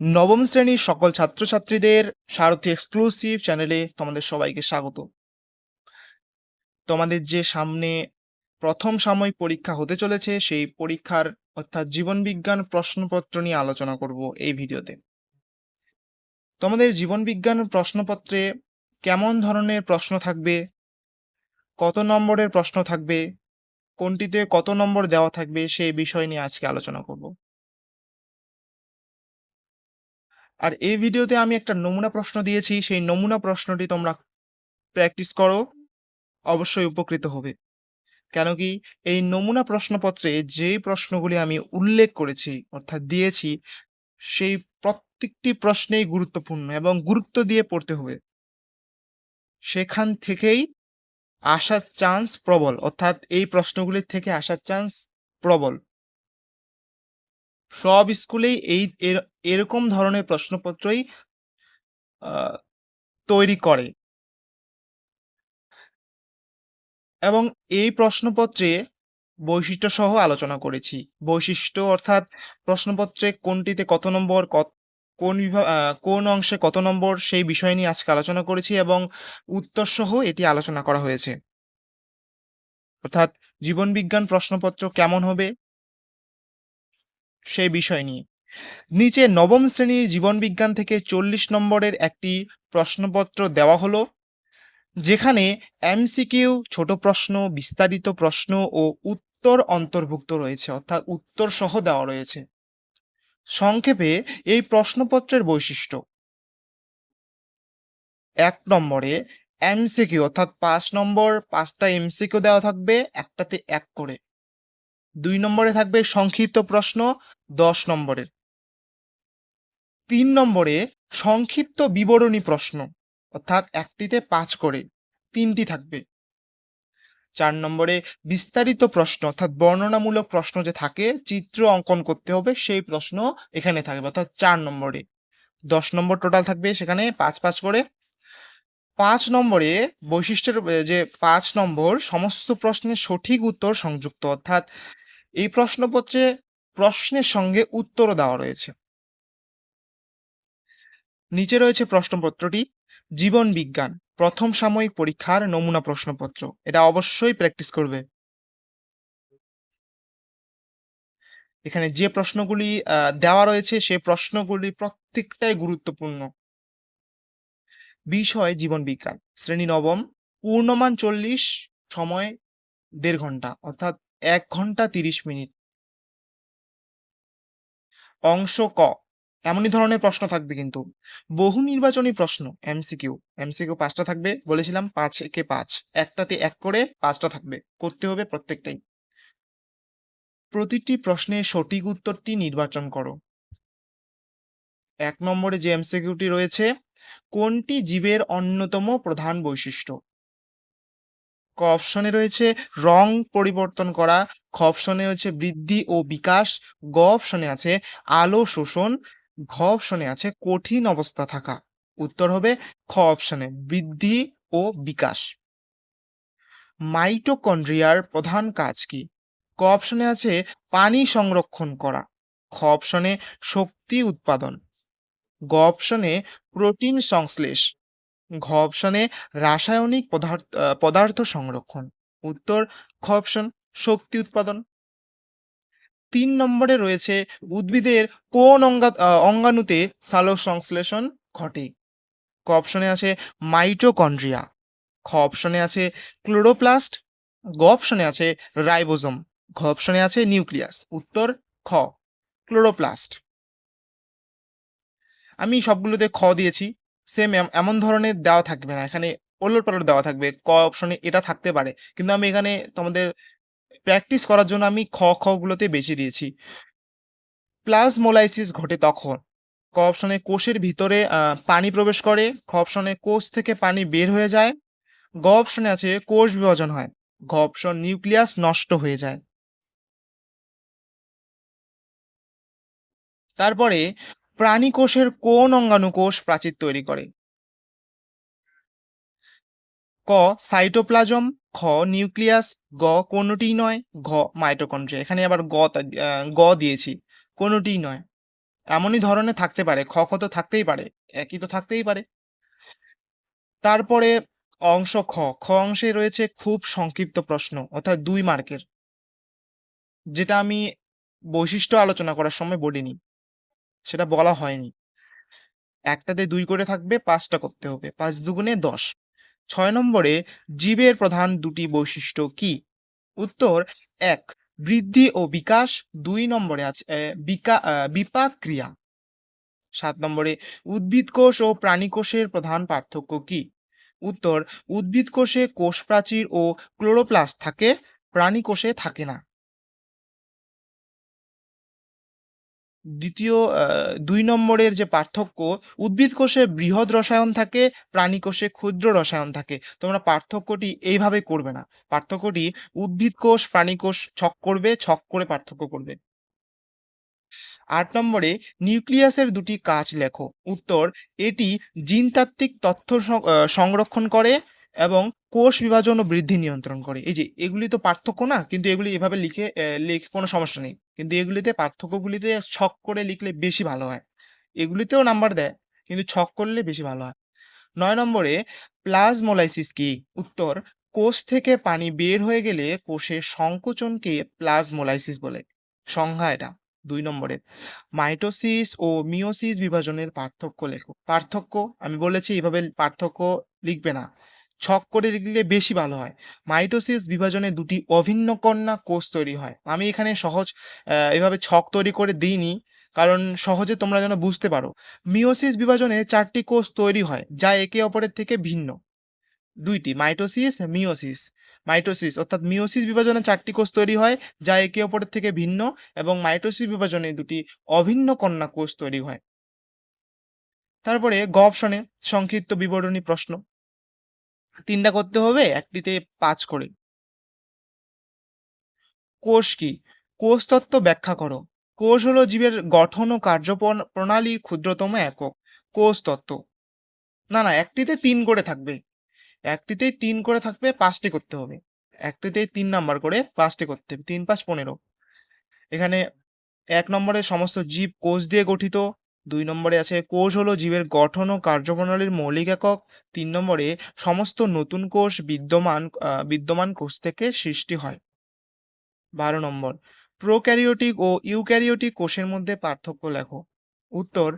নবম শ্রেণির সকল ছাত্রছাত্রীদের সারথী এক্সক্লুসিভ চ্যানেলে তোমাদের সবাইকে স্বাগত। তোমাদের যে সামনে প্রথম সাময়িক পরীক্ষা হতে চলেছে, সেই পরীক্ষার অর্থাৎ জীবনবিজ্ঞান প্রশ্নপত্র নিয়ে আলোচনা করব এই ভিডিওতে। তোমাদের জীবনবিজ্ঞান প্রশ্নপত্রে কেমন ধরনের প্রশ্ন থাকবে, কত নম্বরের প্রশ্ন থাকবে, কোনটিতে কত নম্বর দেওয়া থাকবে সেই বিষয় নিয়ে আজকে আলোচনা করব। আর এই ভিডিওতে আমি একটা নমুনা প্রশ্ন দিয়েছি, সেই নমুনা প্রশ্নটি তোমরা প্র্যাকটিস করো, অবশ্যই উপকৃত হবে। কেন কি এই নমুনা প্রশ্নপত্রে যে প্রশ্নগুলি আমি উল্লেখ করেছি, অর্থাৎ দিয়েছি, সেই প্রত্যেকটি প্রশ্নেই গুরুত্বপূর্ণ এবং গুরুত্ব দিয়ে পড়তে হবে। সেখান থেকেই আসার চান্স প্রবল, অর্থাৎ এই প্রশ্নগুলির থেকে আসার চান্স প্রবল। সব স্কুলেই এই এর- এরকম ধরনের প্রশ্নপত্রই তৈরি করে। এবং এই প্রশ্নপত্রে বৈশিষ্ট্য সহ আলোচনা করেছি। বৈশিষ্ট্য অর্থাৎ প্রশ্নপত্রে কোনটিতে কত নম্বর কোন বিভাগ কোন অংশে কত নম্বর, সেই বিষয় নিয়ে আজকে আলোচনা করেছি এবং উত্তর সহ এটি আলোচনা করা হয়েছে। অর্থাৎ জীবনবিজ্ঞান প্রশ্নপত্র কেমন হবে সেই বিষয় নিয়ে। নিচে নবম শ্রেণির জীবনবিজ্ঞান থেকে চল্লিশ নম্বরের একটি প্রশ্নপত্র দেওয়া হলো, যেখানে এমসিকিউ ছোট প্রশ্ন, বিস্তারিত প্রশ্ন ও উত্তর অন্তর্ভুক্ত রয়েছে, অর্থাৎ উত্তর সহ দেওয়া রয়েছে। সংক্ষেপে এই প্রশ্নপত্রের বৈশিষ্ট্য। এক নম্বরে এমসিকিউ, অর্থাৎ পাঁচ নম্বর, পাঁচটা এমসিকিউ দেওয়া থাকবে, একটাতে এক করে। দুই নম্বরে থাকবে সংক্ষিপ্ত প্রশ্ন, দশ নম্বরের। তিন নম্বরে সংক্ষিপ্ত বিবরণী প্রশ্ন, অর্থাৎ একটিতে পাঁচ করে, তিনটি থাকবে। চার নম্বরে বিস্তারিত প্রশ্ন, অর্থাৎ বর্ণনামূলক প্রশ্ন যে থাকে, চিত্র অঙ্কন করতে হবে, সেই প্রশ্ন এখানে থাকবে, অর্থাৎ চার নম্বরে। দশ নম্বর টোটাল থাকবে সেখানে পাঁচ পাঁচ করে। পাঁচ নম্বরে বৈশিষ্ট্যের, যে পাঁচ নম্বর, সমস্ত প্রশ্নের সঠিক উত্তর সংযুক্ত, অর্থাৎ এই প্রশ্নপত্রে প্রশ্নের সঙ্গে উত্তরও দেওয়া রয়েছে। নিচে রয়েছে প্রশ্নপত্রটি, জীবন বিজ্ঞান, প্রথম সাময়িক পরীক্ষার নমুনা প্রশ্নপত্র। এটা অবশ্যই প্র্যাকটিস করবে। এখানে যে প্রশ্নগুলি দেওয়া রয়েছে, সে প্রশ্নগুলি প্রত্যেকটাই গুরুত্বপূর্ণ। বিষয়, জীবন বিজ্ঞান, শ্রেণি নবম, পূর্ণমান চল্লিশ, সময় দেড় ঘণ্টা, অর্থাৎ এক ঘণ্টা তিরিশ মিনিট। অংশ ক। এমনই ধরনের প্রশ্ন থাকবে কিন্তু। বহু নির্বাচনী প্রশ্ন এমসিকিউ এমসিকিউ পাঁচটা থাকবে, বলেছিলাম পাঁচ একে পাঁচ। একটাতে এক করে পাঁচটা থাকবে। করতে হবে প্রত্যেকটাই। প্রতিটি প্রশ্নের সঠিক উত্তরটি নির্বাচন করো। এক নম্বরে যে এমসিকিউটি রয়েছে, কোনটি জীবের অন্যতম প্রধান বৈশিষ্ট্য? ক অপশনে রয়েছে রং পরিবর্তন করা, খ অপশনে হচ্ছে বৃদ্ধি ও বিকাশ, গ অপশনে আছে আলো শোষণ, ঘ অপশনে আছে কঠিন অবস্থা থাকা। উত্তর হবে খ অপশনে, বৃদ্ধি ও বিকাশ। মাইটোকন্ড্রিয়ার প্রধান কাজ কি? ক অপশনে আছে পানি সংরক্ষণ করা, খ অপশনে শক্তি উৎপাদন, গ অপশনে প্রোটিন সংশ্লেষ ঘ অপশনে রাসায়নিক পদার্থ পদার্থ সংরক্ষণ। উত্তর খ অপশন শক্তি উৎপাদন। তিন নম্বরে রয়েছে উদ্ভিদের কোন অঙ্গা, অঙ্গাণুতে সালোক সংশ্লেষণ ঘটে? ক অপশনে আছে মাইটোকন্ড্রিয়া খ অপশনে আছে ক্লোরোপ্লাস্ট গ অপশনে আছে রাইবোজোম ঘ অপশনে আছে নিউক্লিয়াস উত্তর, খ ক্লোরোপ্লাস্ট আমি সবগুলোতে খ দিয়েছি। সেম এমন ধরনের দেওয়া থাকবে না। এখানে ওলট পালট দেওয়া থাকবে। ক অপশনে এটা থাকতে পারে। কিন্তু আমি এখানে তোমাদের প্র্যাকটিস করার জন্য আমি খ খ গুলোতে বেশি দিয়েছি। প্লাজমোলাইসিস ঘটে তখন। ক অপশনে কোষের ভিতরে পানি প্রবেশ করে। খ অপশনে কোষ থেকে পানি বের হয়ে যায়। গ অপশনে আছে কোষ বিভাজন হয়। ঘ অপশন নিউক্লিয়াস নষ্ট হয়ে যায়। তারপরে প্রাণী কোষের কোন অঙ্গাণু কোষ প্রাচীর তৈরি করে? ক, সাইটোপ্লাজম, খ, নিউক্লিয়াস, গ, কোনোটিই নয়, ঘ, মাইটোকন্ড্রিয়া। এখানে আবার গ গ দিয়েছি, কোনোটিই নয়। এমনই ধরনের থাকতে পারে, খ খ তো থাকতেই পারে, একই তো থাকতেই পারে। তারপরে অংশ খ খ অংশে রয়েছে খুব সংক্ষিপ্ত প্রশ্ন, অর্থাৎ দুই মার্কের, যেটা আমি বৈশিষ্ট্য আলোচনা করার সময় বলিনি। সেটা বলা হয়নি। একটাতে দুই করে থাকবে, পাঁচটা করতে হবে। পাঁচ দুগুণে দশ। ছয় নম্বরে জীবের প্রধান দুটি বৈশিষ্ট্য কি? উত্তর, এক, বৃদ্ধি ও বিকাশ। দুই নম্বরে আছে বিপাক ক্রিয়া। সাত নম্বরে, উদ্ভিদ কোষ ও প্রাণী কোষের প্রধান পার্থক্য কি? উত্তর, উদ্ভিদ কোষে কোষ প্রাচীর ও ক্লোরোপ্লাস্ট থাকে, প্রাণী কোষে থাকে না। দ্বিতীয় দুই নম্বরের যে পার্থক্য, উদ্ভিদ কোষে বৃহৎ রসায়ন থাকে, প্রাণী কোষে ক্ষুদ্র রসায়ন থাকে। তোমরা পার্থক্যটি এইভাবে করবে না। পার্থক্যটি উদ্ভিদ কোষ, প্রাণী কোষ ছক করবে, ছক করে পার্থক্য করবে। আট নম্বরে, নিউক্লিয়াসের দুটি কাজ লেখো। উত্তর, এটি জিনতাত্ত্বিক তথ্য সংরক্ষণ করে এবং কোষ বিভাজন ও বৃদ্ধি নিয়ন্ত্রণ করে। এই যে, এগুলি তো পার্থক্য না? কিন্তু এগুলি এভাবে লিখে লিখে কোনো সমস্যা নেই। কিন্তু এগুলিতে পার্থক্যগুলিতে ছক করে লিখলে বেশি ভালো হয়। এগুলিতেও নাম্বার দেয়, কিন্তু ছক করলে বেশি ভালো হয়। নয় নম্বরে প্লাজমোলাইসিস কি? উত্তর, কোষ থেকে পানি বের হয়ে গেলে কোষের সংকোচনকে প্লাজমোলাইসিস বলে। সংজ্ঞা এটা, দুই নম্বরের মাইটোসিস ও মিওসিস বিভাজনের পার্থক্য লেখো। পার্থক্য, আমি বলেছি এইভাবে পার্থক্য লিখবে না। ছক করে লিখলে বেশি ভালো হয়। মাইটোসিস বিভাজনে দুটি অভিন্ন কন্যা কোষ তৈরি হয়। আমি এখানে সহজ এভাবে ছক তৈরি করে দিইনি, কারণ সহজে তোমরা যেন বুঝতে পারো। মিওসিস বিভাজনে চারটি কোষ তৈরি হয়, যা একে অপরের থেকে ভিন্ন। দুইটি, মাইটোসিস মিওসিস মাইটোসিস, অর্থাৎ মিওসিস বিভাজনে চারটি কোষ তৈরি হয়, যা একে অপরের থেকে ভিন্ন, এবং মাইটোসিস বিভাজনে দুটি অভিন্ন কন্যা কোষ তৈরি হয়। তারপরে গ অপশনে সংক্ষিপ্ত বিবরণী প্রশ্ন। তিনটা করতে হবে, একটিতে পাঁচ করে। কোষ কি? কোষ তত্ত্ব ব্যাখ্যা করো। কোষ হলো জীবের গঠন ও কার্য প্রণ- প্রণালীর ক্ষুদ্রতম একক। কোষ তত্ত্ব। না না, একটিতে তিন করে থাকবে। একটিতেই তিন করে থাকবে, পাঁচটি করতে হবে। একটিতেই তিন নাম্বার করে পাঁচটি করতে হবে। তিন পাঁচ পনেরো। এখানে এক নম্বরে সমস্ত জীব কোষ দিয়ে গঠিত। দুই নম্বরে আছে, কোষ হলো জীবের গঠন ও কার্যপ্রণালীর মৌলিক একক। তিন নম্বরে, সমস্ত নতুন কোষ বিদ্যমান বিদ্যমান কোষ থেকে সৃষ্টি হয়। বারো নম্বর, প্রোক্যারিওটিক ও ইউক্যারিওটিক কোষের মধ্যে পার্থক্য লেখো। উত্তর,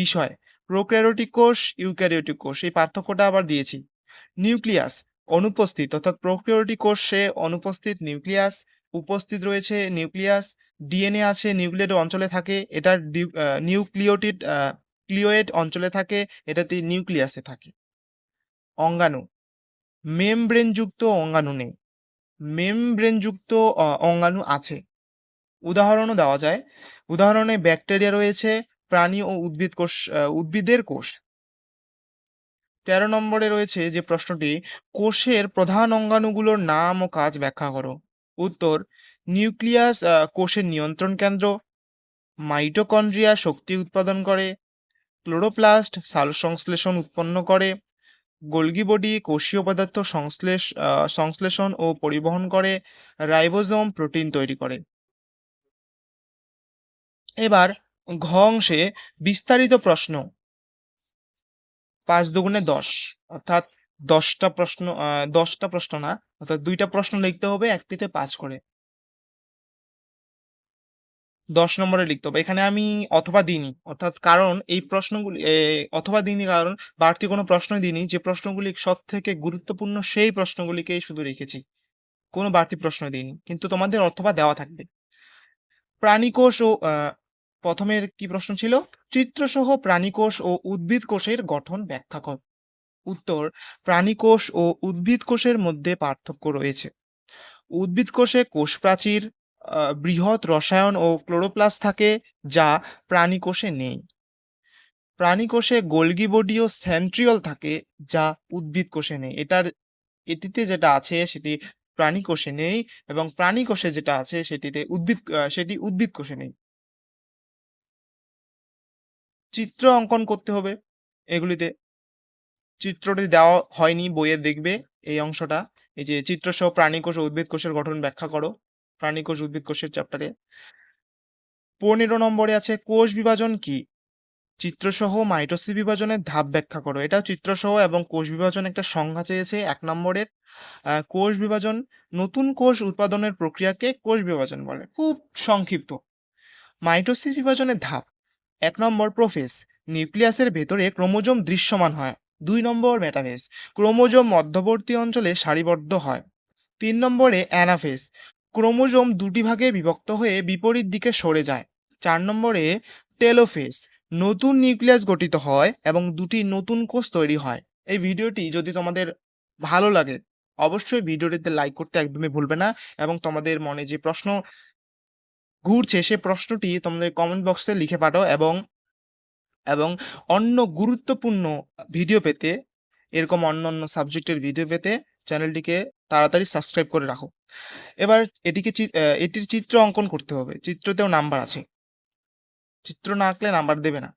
বিষয়, প্রোক্যারিওটিক কোষ, ইউক্যারিওটিক কোষ, এই পার্থক্যটা আবার দিয়েছি। নিউক্লিয়াস, অনুপস্থিত, অর্থাৎ প্রোক্যারিওটিক কোষে অনুপস্থিত নিউক্লিয়াস, উপস্থিত রয়েছে নিউক্লিয়াস ডিএনএ আছে নিউক্লিয়েট অঞ্চলে থাকে এটা নিউক্লিওটিড ক্লিওয়েড অঞ্চলে থাকে, এটাতে নিউক্লিয়াসে থাকে। অঙ্গাণু। মেমব্রেনযুক্ত অঙ্গাণু নেই। মেমব্রেনযুক্ত অঙ্গাণু আছে। উদাহরণও দেওয়া যায়। উদাহরণে ব্যাকটেরিয়া রয়েছে, প্রাণী ও উদ্ভিদ কোষ উদ্ভিদের কোষ। তেরো নম্বরে রয়েছে যে প্রশ্নটি, কোষের প্রধান অঙ্গাণুগুলোর নাম ও কাজ ব্যাখ্যা করো। উত্তর নিউক্লিয়াস কোষের নিয়ন্ত্রণ কেন্দ্র, মাইটোকন্ড্রিয়া শক্তি উৎপাদন করে, ক্লোরোপ্লাস্ট সাল সংশ্লেষণ উৎপন্ন করে, গোলগি বডি কোষীয় পদার্থ সংশ্লেষ সংশ্লেষণ ও পরিবহন করে, রাইবোজোম প্রোটিন তৈরি করে। এবার ঘ অংশে বিস্তারিত প্রশ্ন। পাঁচ দুগুণে দশ, অর্থাৎ দশটা প্রশ্ন দশটা প্রশ্ন না, অর্থাৎ দুইটা প্রশ্ন লিখতে হবে, একটিতে পাঁচ করে। দশ নম্বরে লিখতে হবে। এখানে আমি অথবা দিইনি, অর্থাৎ কারণ এই প্রশ্নগুলি অথবা দিইনি কারণ বাড়তি কোনো প্রশ্নই দিইনি। যে প্রশ্নগুলি সব থেকে গুরুত্বপূর্ণ সেই প্রশ্নগুলিকেই শুধু রেখেছি, কোনো বাড়তি প্রশ্ন দিইনি। কিন্তু তোমাদের অথবা দেওয়া থাকবে। প্রাণীকোষ ও প্রথমের কি প্রশ্ন ছিল? চিত্রসহ প্রাণীকোষ ও উদ্ভিদ কোষের গঠন ব্যাখ্যা কর। উত্তর, প্রাণীকোষ ও উদ্ভিদ কোষের মধ্যে পার্থক্য রয়েছে। উদ্ভিদ কোষে কোষ প্রাচীর বৃহৎ রসায়ন ও ক্লোরোপ্লাস্ট থাকে যা প্রাণী কোষে নেই প্রাণী কোষে গোলগি থাকে যা উদ্ভিদ কোষে নেই। এটার, এটিতে যেটা আছে সেটি প্রাণী কোষে নেই এবং প্রাণী কোষে যেটা আছে সেটিতে উদ্ভিদ সেটি উদ্ভিদ কোষে নেই। চিত্র অঙ্কন করতে হবে এগুলিতে। চিত্রটি দেওয়া হয়নি, বইয়ে দেখবে এই অংশটা। এই যে চিত্রসহ প্রাণী কোষ ও উদ্ভিদ কোষের গঠন ব্যাখ্যা করো। প্রাণী কোষ উদ্ভিদ কোষের চ্যাপ্টারে পনেরো নম্বরে আছে, কোষ বিভাজন কি? চিত্রসহ মাইটোসি বিভাজনের ধাপ ব্যাখ্যা করো। এটাও চিত্রসহ এবং কোষ বিভাজন একটা সংজ্ঞা চেয়েছে এক নম্বরের। কোষ বিভাজন, নতুন কোষ উৎপাদনের প্রক্রিয়াকে কোষ বিভাজন বলে। খুব সংক্ষিপ্ত। মাইটোসিস বিভাজনের ধাপ। এক নম্বর প্রোফেস নিউক্লিয়াসের ভেতরে ক্রোমোজোম দৃশ্যমান হয়। দুই নম্বর মেটাফেস ক্রোমোজোম মধ্যবর্তী অঞ্চলে সারিবদ্ধ হয়। তিন নম্বরে অ্যানাফেস ক্রোমোজোম দুটি ভাগে বিভক্ত হয়ে বিপরীত দিকে সরে যায়। চার নম্বরে টেলোফেস, নতুন নিউক্লিয়াস গঠিত হয় এবং দুটি নতুন কোষ তৈরি হয়। এই ভিডিওটি যদি তোমাদের ভালো লাগে, অবশ্যই ভিডিওটিতে লাইক করতে একদমই ভুলবে না এবং তোমাদের মনে যে প্রশ্ন ঘুরছে, সে প্রশ্নটি তোমাদের কমেন্ট বক্সে লিখে পাঠাও এবং এবং অন্য গুরুত্বপূর্ণ ভিডিও পেতে, এরকম অন্য অন্য সাবজেক্টের ভিডিও পেতে চ্যানেলটিকে তাড়াতাড়ি সাবস্ক্রাইব করে রাখো। এবার এটিকে এটির চিত্র অঙ্কন করতে হবে। চিত্রতেও নাম্বার আছে। চিত্র না আঁকলে নাম্বার দেবে না।